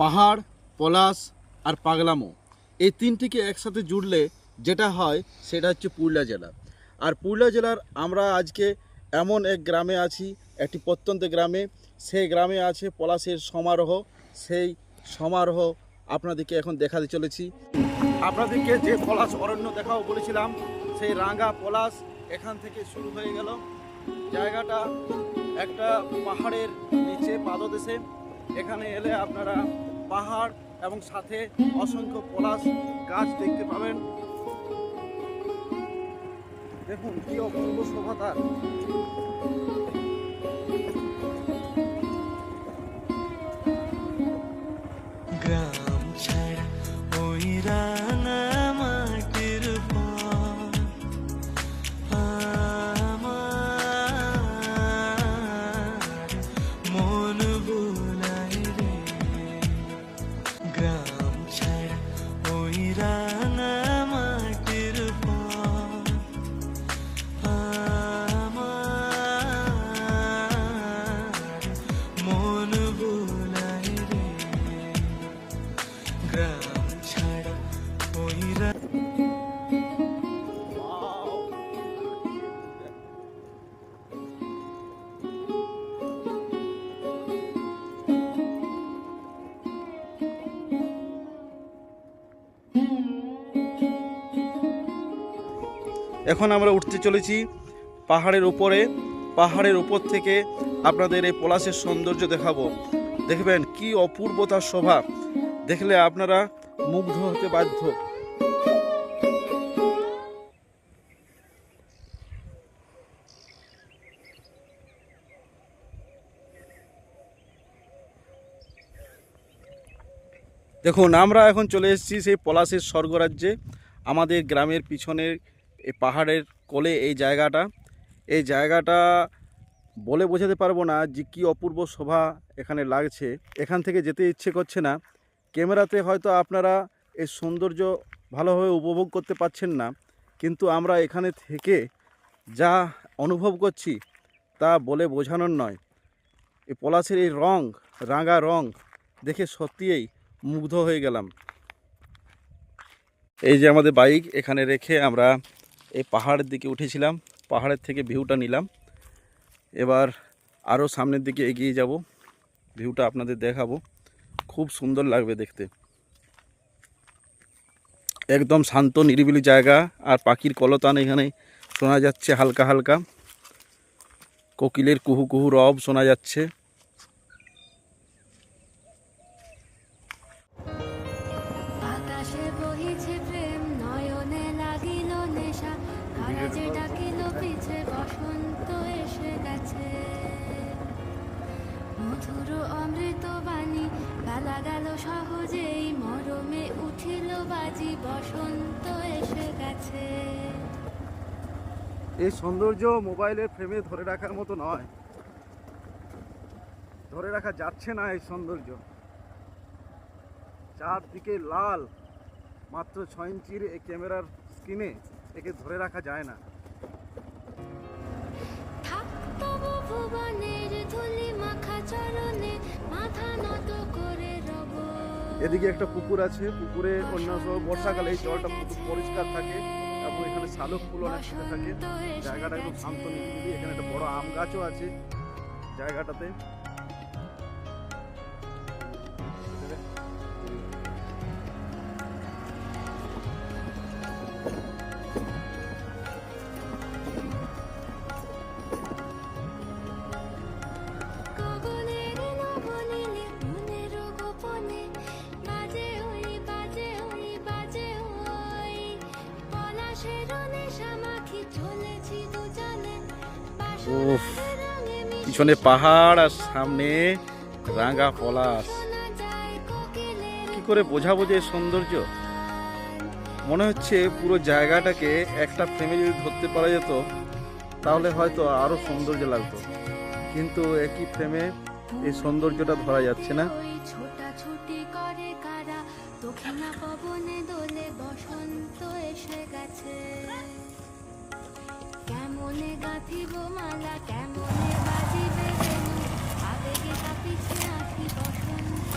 পাহাড়, পলাশ আর পাগলামো। এই তিনটিকে একসাথে জুড়লে যেটা হয় সেটা হচ্ছে পুরুলিয়া জেলা। আর পুরুলিয়া জেলার আমরা আজকে এমন এক গ্রামে আছি, একটি প্রত্যন্ত গ্রামে। সেই গ্রামে আছে পলাশের সমারোহ। সেই সমারোহ আপনাদেরকে এখন দেখাতে চলেছি। আপনাদেরকে যে পলাশ অরণ্য দেখাও বলেছিলাম, সেই রাঙ্গা পলাশ এখান থেকে শুরু হয়ে গেল। জায়গাটা একটা পাহাড়ের নিচে, পাদদেশে। এখানে এলে আপনারা পাহাড় এবং সাথে অসংখ্য পলাশ গাছ দেখতে পাবেন। দেখুন কি অপূর্ব শোভা তার। গ্রাম ছাড়া ওই এখন আমরা উঠতে চলেছি পাহাড়ের উপরে। পাহাড়ের উপর থেকে আপনাদের এই পলাশের সৌন্দর্য দেখাবো। দেখবেন কি অপূর্বতার শোভা। দেখলে আপনারা মুগ্ধ হতে বাধ্য। দেখুন, আমরা এখন চলে এসেছি সেই পলাশের স্বর্গরাজ্যে। আমাদের গ্রামের পিছনের এই পাহাড়ের কোলে এই জায়গাটা। এই জায়গাটা বলে বোঝাতে পারব না যে কী অপূর্ব শোভা এখানে লাগছে। এখান থেকে যেতে ইচ্ছে করছে না। ক্যামেরাতে হয়তো আপনারা এই সৌন্দর্য ভালোভাবে উপভোগ করতে পারছেন না, কিন্তু আমরা এখানে থেকে যা অনুভব করছি তা বলে বোঝানোর নয়। এই পলাশের এই রং, রাঙা রং দেখে সত্যিই মুগ্ধ হয়ে গেলাম। এই যে আমাদের বাইক, এখানে রেখে আমরা এই পাহাড়ের দিকে উঠেছিলাম, পাহাড়ের থেকে ভিউটা নিলাম। এবার আরও সামনের দিকে এগিয়ে যাব, ভিউটা আপনাদের দেখাবো। খুব সুন্দর লাগবে দেখতে। একদম শান্ত নিরিবিলি জায়গা আর পাখির কলতান এখানে শোনা যাচ্ছে হালকা হালকা। কোকিলের কুহু কুহু রব শোনা যাচ্ছে। আকাশে গেল সহজেই, মরমে উঠিল বাজি, বসন্ত এসে গেছে। এই সৌন্দর্য মোবাইলের ফ্রেমে ধরে রাখার মতো নয়। ধরে রাখা যাচ্ছে না এই সৌন্দর্য। চারদিকে লাল, মাত্র ছয় ইঞ্চির এই ক্যামেরার স্ক্রিনে একে ধরে রাখা যায় না। এদিকে একটা পুকুর আছে, পুকুরে অন্য সব বর্ষাকালে এই জলটা পুকুর পরিষ্কার থাকে এবং এখানে শালক ফুল অনেক ফুটে থাকে। জায়গাটা একদম শান্ত নিরিবিলি, এখানে একটা বড় আম গাছও আছে জায়গাটাতে। উফ, পিছনে পাহাড় আর সামনে রাঙা পলাশ। কি করে বোঝাবো যে সৌন্দর্য? মনে হচ্ছে পুরো জায়গাটাকে একটা ফ্রেমে যদি ধরতে পারা যেত তাহলে হয়তো আরও সৌন্দর্য লাগতো। কিন্তু একই ফ্রেমে এই সৌন্দর্যটা ধরা যাচ্ছে না। পবনে দোলে বসন্ত এসে গেছে। কেমনে গাঁথিব মালা কেমনে বাজিবে আবেগে কাঁপিছে আঁখি বসন্ত